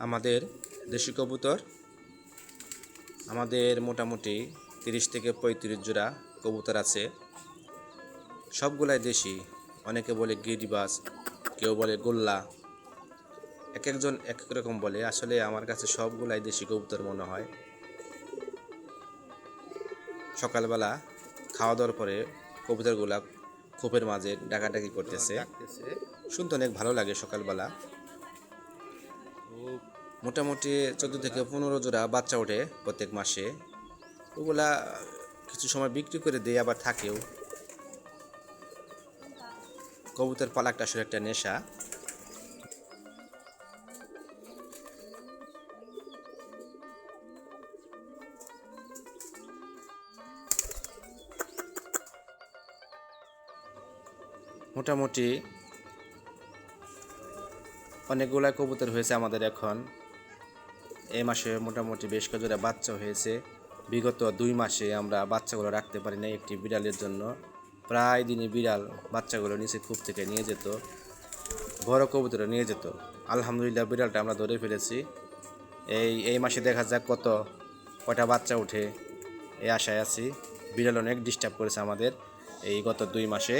আমাদের দেশি কবুতর। আমাদের মোটামুটি তিরিশ থেকে পঁয়ত্রিশ জোড়া কবুতর আছে। সবগুলাই দেশি। অনেকে বলে গিরিবাস কেউ বলে গোল্লা। এক একজন এক এক রকম বলে। আসলে আমার কাছে সবগুলাই দেশি কবুতর মনে হয়। সকালবেলা খাওয়া দাওয়ার পরে কবুতরগুলা খোপের মাঝে ডাকাডাকি করতেছে। শুনতে অনেক ভালো লাগে সকালবেলা। মোটামুটি চোদ্দ থেকে পনেরো জোড়া বাচ্চা ওঠে প্রত্যেক মাসে। ওগুলা কিছু সময় বিক্রি করে দেয়, আবার থাকেও। কবুতর পালাকটা আসলে একটা নেশা। মোটামুটি অনেকগুলা কবুতর হয়েছে আমাদের এখন। এই মাসে মোটামুটি বেশ কয়েকজোড়া বাচ্চা হয়েছে। বিগত দুই মাসে আমরা বাচ্চাগুলো রাখতে পারি না একটি বিড়ালের জন্য। প্রায় দিনই বিড়াল বাচ্চাগুলো নিচে কূপ থেকে নিয়ে যেত, বড় কবুতরে নিয়ে যেত। আলহামদুলিল্লাহ বিড়ালটা আমরা ধরে ফেলেছি। এই এই মাসে দেখা যাক কত কটা বাচ্চা ওঠে। এই আশায় আছি বিড়াল অনেক ডিস্টার্ব করেছে আমাদের এই গত দুই মাসে।